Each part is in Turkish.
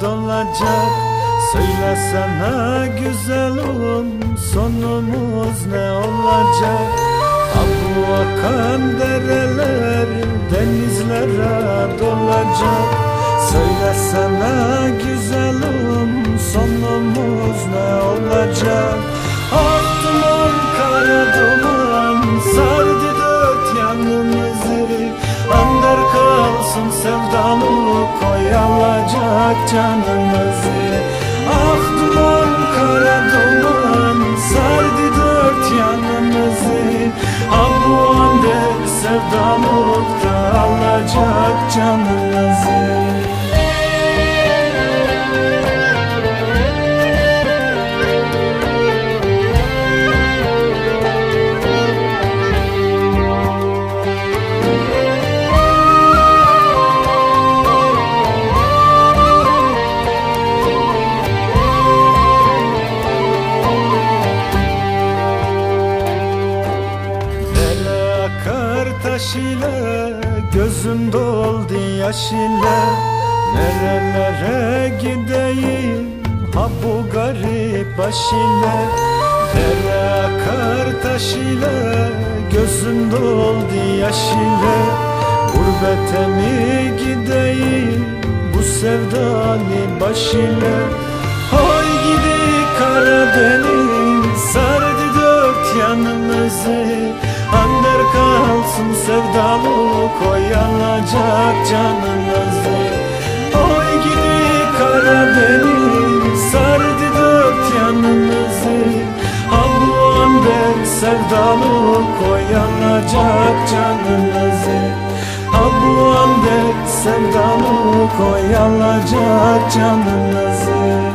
dolacak. Söylesene güzelim sonumuz ne olacak? Bu akan dereler denizlere dolacak. Söylesene güzelim sonumuz ne olacak oyalacak canımızı. Ah duman kara duman sardı dört yanımızı. Ah bu ander sevdalık da alacak canımızı taş ile Gözüm doldu yaş ile Nerelere gideyim Ha bu garip baş ile Dere akar taş ile Gözüm doldu yaş ile Gurbete mi gideyim Bu sevdalı baş ile Hay gidi Karadeniz Sardı dört yanımızı. Ander kalsın sevdalık Oyanacak canımızı Oy gidi Karadeniz Sardı dört yanımızı Ha bu ander sevdalık Oyanacak canımızı Ha bu ander sevdalık Oyanacak canımızı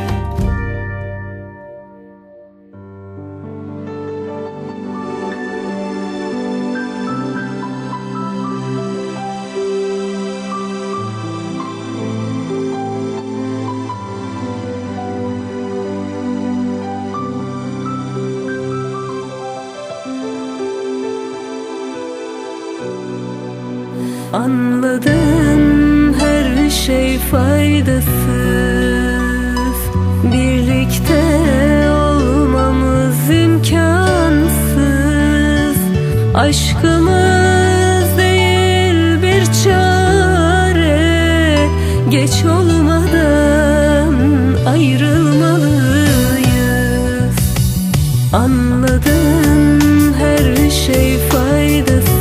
Anladım her şey faydasız. Birlikte olmamız imkansız. Aşkımız değil bir çare. Geç olmadan ayrılmalıyız. Anladım her şey faydasız